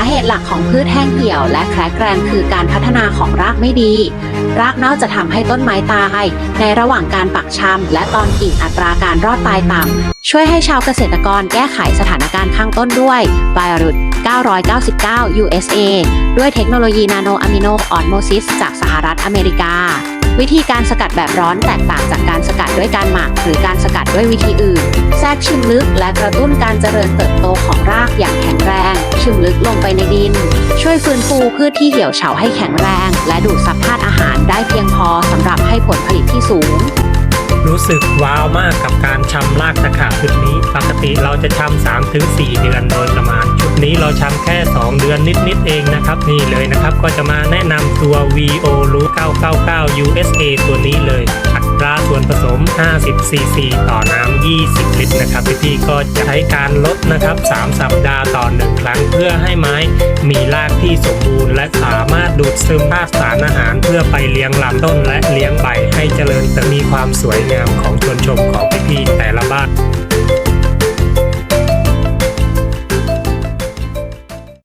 าเหตุหลักของพืชแห้งเหี่ยว และแคระแกรนคือการพัฒนาของรากไม่ดี รากเน่าจะทำให้ต้นไม้ตาย ในระหว่างการปักชำและตอนกิ่งอัตราการรอดตายต่ำช่วยให้ชาวเกษตรกรแก้ไขสถานการณ์ข้างต้นด้วย b i o r u t 999 USA ด้วยเทคโนโลยีนาโนอะมิโนออนโมซิสจากสหรัฐอเมริกา วิธีการสกัดแบบร้อนแตกต่างจากการสกัดด้วยการหมัก หรือการสกัดด้วยวิธีอื่น แทรกชิมลึกและกระตุ้นการเจริญเติบโตของรากอย่าง ช่วยฟื้นฟูพืชที่เหี่ยวเฉาให้แข็งแรง และดูดซับธาตุอาหารได้เพียงพอสำหรับให้ผลผลิตที่สูง รู้สึกว้าวมากกับการชำรากตะขาบชุดนี้ ปกติเราจะชำ3ถึง4เดือนโดยประมาณ ชุดนี้เราชำแค่ 2 เดือนนิดๆเองนะครับ นี่เลยนะครับ ก็จะมาแนะนำตัว VO รู999 USA ตัวนี้เลยอัตราส่วนผสม 50 cc ต่อน้ำ20 ลิตรนะครับพี่ๆก็จะใช้การลดนะครับ 3 สัปดาห์ต่อ 1 ครั้ง พื่อให้ไม้มีรากที่สมบูรณ์ และสามารถดูดซึมธาตุสารอาหาร เพื่อไปเลี้ยงลำต้นและเลี้ยงใบให้เจริญแต่มีความสวยงามของชนชม